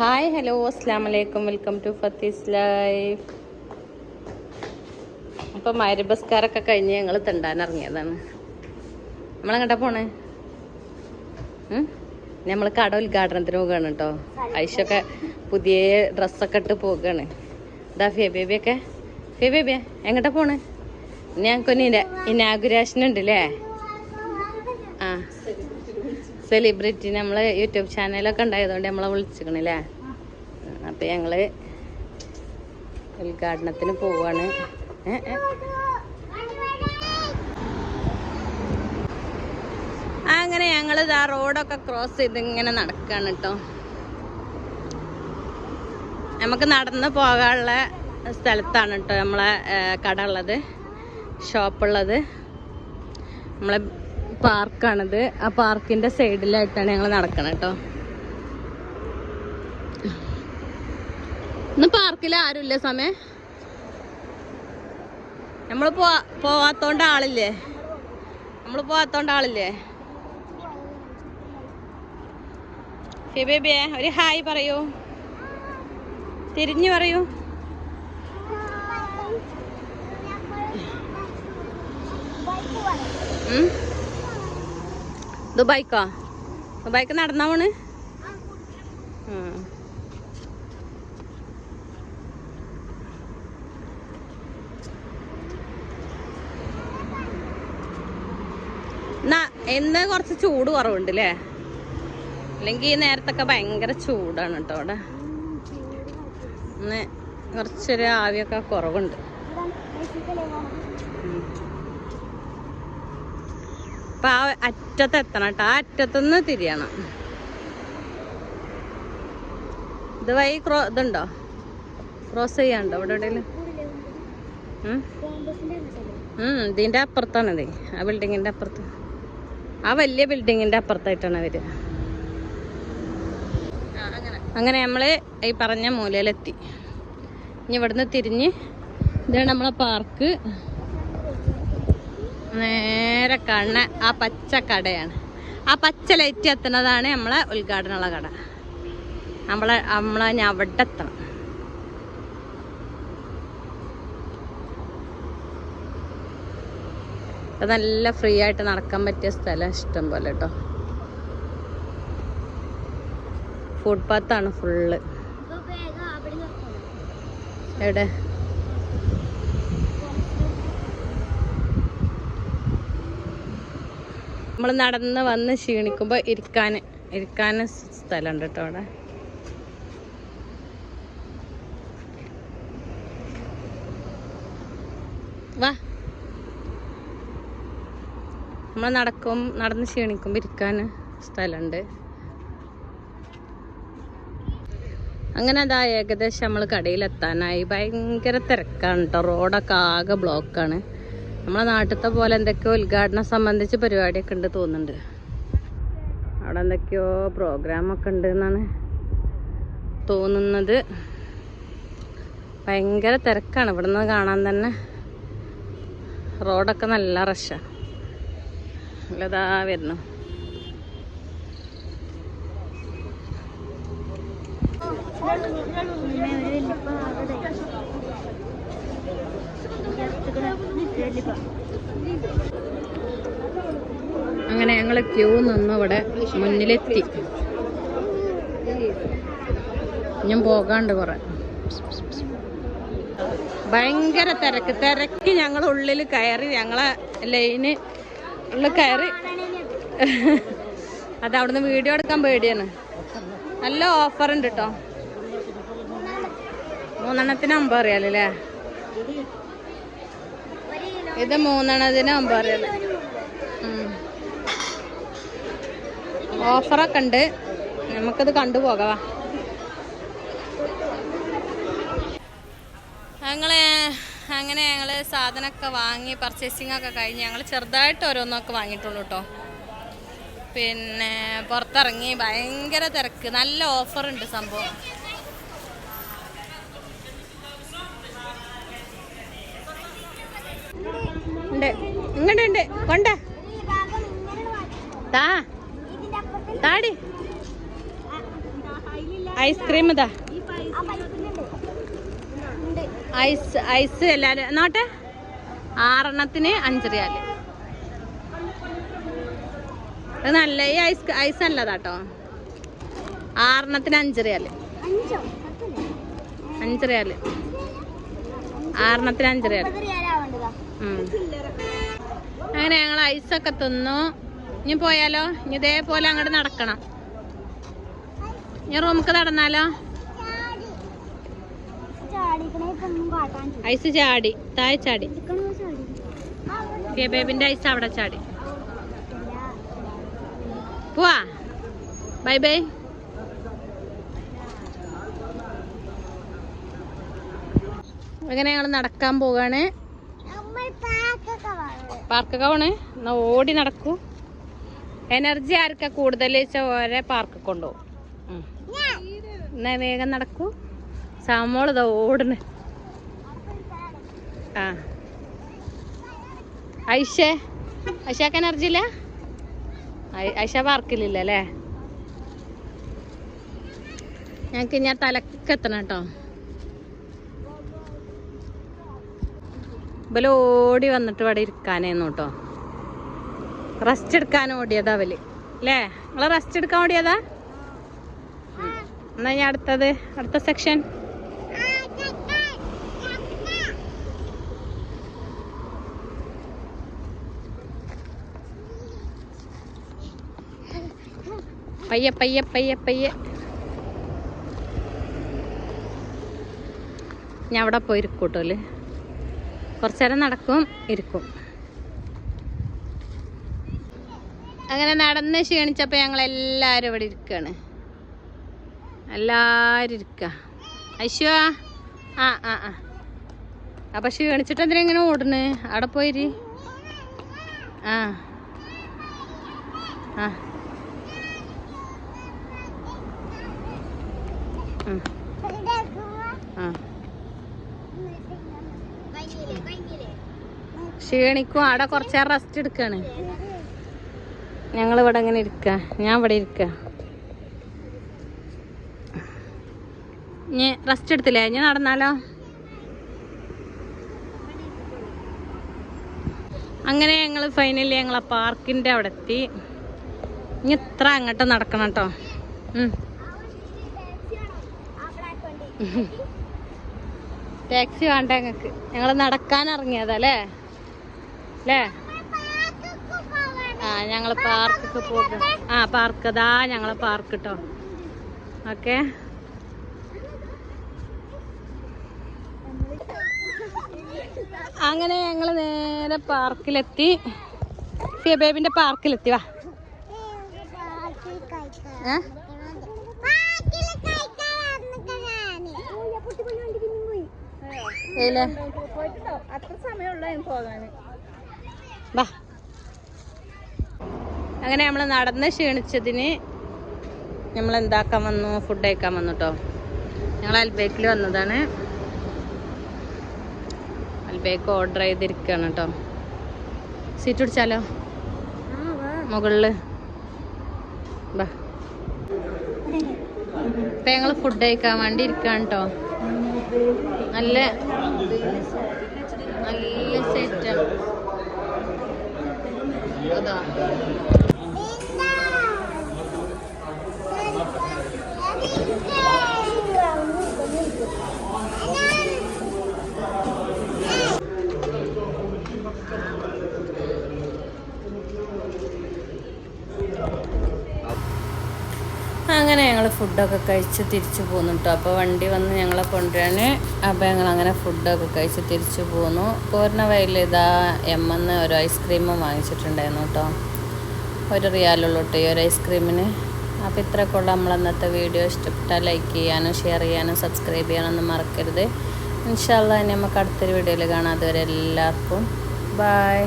Hi hello അസ്സാം വലൈക്കും welcome to ഫത്തീസ് life അപ്പം മരുബസ്കാരൊക്കെ കഴിഞ്ഞ് ഞങ്ങൾ തണ്ടാൻ ഇറങ്ങിയതാണ്. നമ്മളെങ്ങോട്ടാ പോണേ? നമ്മൾ കട ഉദ്ഘാടനത്തിന് പോകുകയാണ് കേട്ടോ ഐഷൊക്കെ പുതിയ ഡ്രസ്സൊക്കെ ഇട്ട് പോകുകയാണ് ഇതാ ഫേബേബിയൊക്കെ ഫേബേബിയ എങ്ങോട്ടാ പോണേ? ഞങ്ങൾക്കൊന്ന് ഇനാഗുരേഷൻ ഉണ്ട് അല്ലേ സെലിബ്രിറ്റി നമ്മളെ യൂട്യൂബ് ചാനലൊക്കെ ഉണ്ടായതുകൊണ്ട് നമ്മളെ വിളിച്ചിക്കണല്ലേ അപ്പം ഞങ്ങൾ ഉദ്ഘാടനത്തിന് പോവാണ്. അങ്ങനെ ഞങ്ങൾ ഇതാ റോഡൊക്കെ ക്രോസ് ചെയ്ത് ഇങ്ങനെ നടക്കാണ് കേട്ടോ നമുക്ക് നടന്ന് പോകാനുള്ള സ്ഥലത്താണ് കേട്ടോ നമ്മളെ കട ഉള്ളത് ഷോപ്പുള്ളത് നമ്മളെ പാർക്കാണിത്. ആ പാർക്കിന്റെ സൈഡിലായിട്ടാണ് ഞങ്ങൾ നടക്കണം കേട്ടോ ഇന്ന് പാർക്കിൽ ആരുമില്ല സമയം നമ്മൾ പോവാത്തോണ്ട് ആളില്ലേ? നമ്മൾ പോവാത്തോണ്ട് ആളില്ലേ? ഫിബേബിയെ ഒരു ഹായ് പറയൂ. തിരിഞ്ഞു പറയൂ. ഉം? ദുബായിക്കോ ദുബായിക്ക് നടന്നാ പോണ്? ഇന്ന് കുറച്ച് ചൂട് കുറവുണ്ട് അല്ലേ അല്ലെങ്കിൽ നേരത്തൊക്കെ ഭയങ്കര ചൂടാണ് കേട്ടോ അവിടെ. കുറച്ചൊരു ആവിയൊക്കെ കുറവുണ്ട്. അപ്പൊ ആ അറ്റത്ത് എത്തണം കേട്ടോ. ആ അറ്റത്തുനിന്ന് തിരിയണം. ഇത് വഴി ക്രോ ഇതുണ്ടോ? ക്രോസ് ചെയ്യാണ്ടോ ഇവിടെ എവിടെയെങ്കിലും? ഉം? ഉം, ഇതിന്റെ അപ്പുറത്താണ് ഇത്. ആ ബിൽഡിങ്ങിന്റെ അപ്പുറത്ത്. ആ വലിയ ബിൽഡിങ്ങിന്റെ അപ്പുറത്തായിട്ടാണ് അവർ അങ്ങനെ നമ്മൾ ഈ പറഞ്ഞ മൂലയിലെത്തി. ഇനി ഇവിടുന്ന് തിരിഞ്ഞ് ഇതാണ് നമ്മളെ പാർക്ക്. നേരെ കാണുന്ന ആ പച്ച കടയാണ്. ആ പച്ച ലൈറ്റ് എത്തുന്നതാണ് നമ്മളെ ഉദ്ഘാടനമുള്ള കട. നമ്മളെ നമ്മളെ ഞാൻ അവിടെ എത്തണം. നല്ല ഫ്രീ ആയിട്ട് നടക്കാൻ പറ്റിയ സ്ഥലം ഇഷ്ടം പോലെ കേട്ടോ. ഫുട്പാത്താണ് ഫുള്ള് എവിടെ? നമ്മൾ നടന്ന് വന്ന് ക്ഷീണിക്കുമ്പോൾ ഇരിക്കാൻ ഇരിക്കാൻ സ്ഥലമുണ്ട് കേട്ടോ അവിടെ. വാ. നമ്മൾ നടക്കും നടന്ന് ക്ഷീണിക്കുമ്പോൾ ഇരിക്കാൻ സ്ഥലമുണ്ട്. അങ്ങനെ അതാ ഏകദേശം നമ്മൾ കടയിലെത്താനായി. ഭയങ്കര തിരക്കാണ് കേട്ടോ. റോഡൊക്കെ ആകെ ബ്ലോക്കാണ് നമ്മളെ നാട്ടിലത്തെ പോലെ എന്തൊക്കെയോ ഉദ്ഘാടനം സംബന്ധിച്ച് പരിപാടിയൊക്കെ ഉണ്ട് തോന്നുന്നുണ്ട്. അവിടെ എന്തൊക്കെയോ പ്രോഗ്രാമൊക്കെ ഉണ്ട് എന്നാണ് തോന്നുന്നത്. ഭയങ്കര തിരക്കാണ്. ഇവിടുന്ന് കാണാൻ തന്നെ റോഡൊക്കെ നല്ല റഷാണ് നല്ലതാ വരുന്നു. അങ്ങനെ ഞങ്ങൾ ക്യൂ നിന്ന് ഇവിടെ മുന്നിലെത്തി. ഞാൻ പോകാണ്ട് കുറെ. ഭയങ്കര തിരക്ക്. തിരക്ക് ഞങ്ങൾ ഉള്ളിൽ കയറി ഞങ്ങളെ ലൈന് ഉള്ളിൽ കയറി. അത് അവിടുന്ന് വീഡിയോ എടുക്കാൻ പേടിയാണ്. നല്ല ഓഫർ ഉണ്ട് കേട്ടോ മൂന്നെണ്ണത്തിന് അമ്പത് അറിയാലല്ലേ ഇത് മൂന്നെണ്ണത്തിന് അമ്പത് രൂപ ഓഫറൊക്കെ ഉണ്ട്. നമുക്കത് കണ്ടുപോകാം ഞങ്ങൾ അങ്ങനെ ഞങ്ങൾ സാധനമൊക്കെ വാങ്ങി പർച്ചേസിംഗ് ഒക്കെ കഴിഞ്ഞ് ഞങ്ങൾ ചെറുതായിട്ട് ഓരോന്നൊക്കെ വാങ്ങിയിട്ടുള്ളൂ കേട്ടോ പിന്നെ പുറത്തിറങ്ങി ഭയങ്കര തിരക്ക്. നല്ല ഓഫറുണ്ട് സംഭവം. ഉണ്ട്. ഇങ്ങോട്ട് ഉണ്ട്. കൊണ്ട. താ. താടി. ഐസ്ക്രീം ഇതാ. ഐസ് ഐസ് എല്ലാരും. നോട്ടെ ആറെണ്ണത്തിന് അഞ്ച് റിയാൽ. അത് നല്ല ഈ ഐസ് ഐസ് നല്ലതാട്ടോ. ആറെണ്ണത്തിന് അഞ്ച് റിയാൽ. അഞ്ച് റിയാൽ. ആറെണ്ണത്തിന് അഞ്ച് റിയാൽ ഉം. അങ്ങനെ ഞങ്ങൾ ഐസൊക്കെ തിന്നു. ഇനി പോയാലോ? ഇനി ഇതേപോലെ അങ്ങോട്ട് നടക്കണം. ഇനി റൂമിക്ക് നടന്നാലോ? ഐസ് ചാടി. താഴെ ചാടി. ബേബിന്റെ ഐസ് അവിടെ ചാടി. പോവാ. Bye bye. അങ്ങനെ ഞങ്ങൾ നടക്കാൻ പോവാണ് പാർക്കൊക്കെ പോണേ. എന്നാ ഓടി നടക്കൂ. എനർജി ആർക്ക കൂടുതൽ വെച്ചാൽ ഓരോ പാർക്ക് കൊണ്ടുപോകും. എന്നാ വേഗം നടക്കൂ. സമോള ഇതാ ഓടുന്നു. ആ. ഐഷേ ഐഷക്ക് എനർജി ഇല്ല? ഐഷ പാർക്കിലില്ല അല്ലേ ഞങ്ങൾക്ക് ഞാൻ തലക്കെത്തണം കേട്ടോ. ഇവൽ വന്നിട്ട് ഇവിടെ ഇരിക്കാനേന്നു കേട്ടോ റെസ്റ്റ് എടുക്കാൻ ഓടിയതാ അവൽ. അല്ലേ നിങ്ങൾ റെസ്റ്റ് എടുക്കാൻ ഓടിയതാ. എന്നാ ഞാൻ അടുത്തത്? അടുത്ത സെക്ഷൻ പയ്യെ പയ്യെ പയ്യെ പയ്യെ. ഞാൻ അവിടെ പോയി ഇരിക്കൂട്ടോൽ കുറച്ചു നേരം നടക്കും ഇരിക്കും. അങ്ങനെ നടന്ന് ക്ഷീണിച്ചപ്പോൾ ഞങ്ങൾ എല്ലാവരും ഇവിടെ ഇരിക്കുകയാണ് എല്ലാവരും ഇരിക്കുക അശ്വ ആ ആ ആ അപ്പൊ ക്ഷീണിച്ചിട്ട് എന്തിനാ ഇങ്ങനെ ഓടണ് അവിടെ പോയിരി. ആ. ആ. ആ. ക്ഷീണിക്കും. അവിടെ കുറച്ചേരം റെസ്റ്റ് എടുക്കാണ്. ഞങ്ങൾ ഇവിടെ അങ്ങനെ ഇരിക്ക. ഞാൻ ഇവിടെ ഇരിക്ക. റെസ്റ്റ് എടുത്തില്ലേ? ഇനി നടന്നാലോ? അങ്ങനെ ഞങ്ങൾ ഫൈനലി ഞങ്ങളെ പാർക്കിന്റെ അവിടെ എത്തി. ഇനി ഇത്ര അങ്ങോട്ട് നടക്കണം കേട്ടോ ടാക്സി വേണ്ട ഞങ്ങൾക്ക്. ഞങ്ങൾ നടക്കാൻ ഇറങ്ങിയതല്ലേ അല്ലേ? ആ ഞങ്ങൾ പാർക്കൊക്കെ പോകും ആ പാർക്ക്. അതാ ഞങ്ങളെ പാർക്ക് കേട്ടോ ഓക്കെ? അങ്ങനെ ഞങ്ങൾ നേരെ പാർക്കിലെത്തി. ഫിയ ബേബിന്റെ പാർക്കിലെത്തി വാ. ഏ? അങ്ങനെ നമ്മൾ നടന്ന് ക്ഷീണിച്ചതിന് നമ്മൾ എന്താക്കാൻ വന്നു? ഫുഡ് കഴിക്കാൻ വന്നു കേട്ടോ ഞങ്ങൾ അൽബേക്കിൽ വന്നതാണ്. അൽബേക്ക് ഓർഡർ ചെയ്തിരിക്കുകയാണ് കേട്ടോ സീറ്റ് പിടിച്ചാലോ? മുകളിൽ. വാ. ഇപ്പൊ ഞങ്ങൾ ഫുഡ് കഴിക്കാൻ വേണ്ടി ഇരിക്കുകയാണ് കേട്ടോ നല്ല നല്ല സെറ്റാണ് അതാ. അങ്ങനെ ഞങ്ങൾ ഫുഡൊക്കെ കഴിച്ച് തിരിച്ചു പോന്നു കേട്ടോ അപ്പോൾ വണ്ടി വന്ന് ഞങ്ങളെ കൊണ്ടുവരാൻ അപ്പോൾ ഞങ്ങൾ അങ്ങനെ ഫുഡൊക്കെ കഴിച്ച് തിരിച്ചു പോന്നു. പോരുന്ന വയലിൽ ഇതാ എം എന്ന് ഒരു ഐസ്ക്രീമും വാങ്ങിച്ചിട്ടുണ്ടായിരുന്നു കേട്ടോ ഒരു റിയാലുള്ളൂ കേട്ടോ ഈ ഒരു ഐസ്ക്രീമിന് അപ്പോൾ ഇത്രയൊക്കെ ഉള്ള നമ്മൾ അന്നത്തെ വീഡിയോ. ഇഷ്ടപ്പെട്ടാൽ ലൈക്ക് ചെയ്യാനും ഷെയർ ചെയ്യാനും സബ്സ്ക്രൈബ് ചെയ്യാനൊന്നും മറക്കരുത്. ഇൻഷാല്ല നമുക്ക് അടുത്തൊരു വീഡിയോയിൽ കാണാം. അതുവരെ എല്ലാവർക്കും ബായ്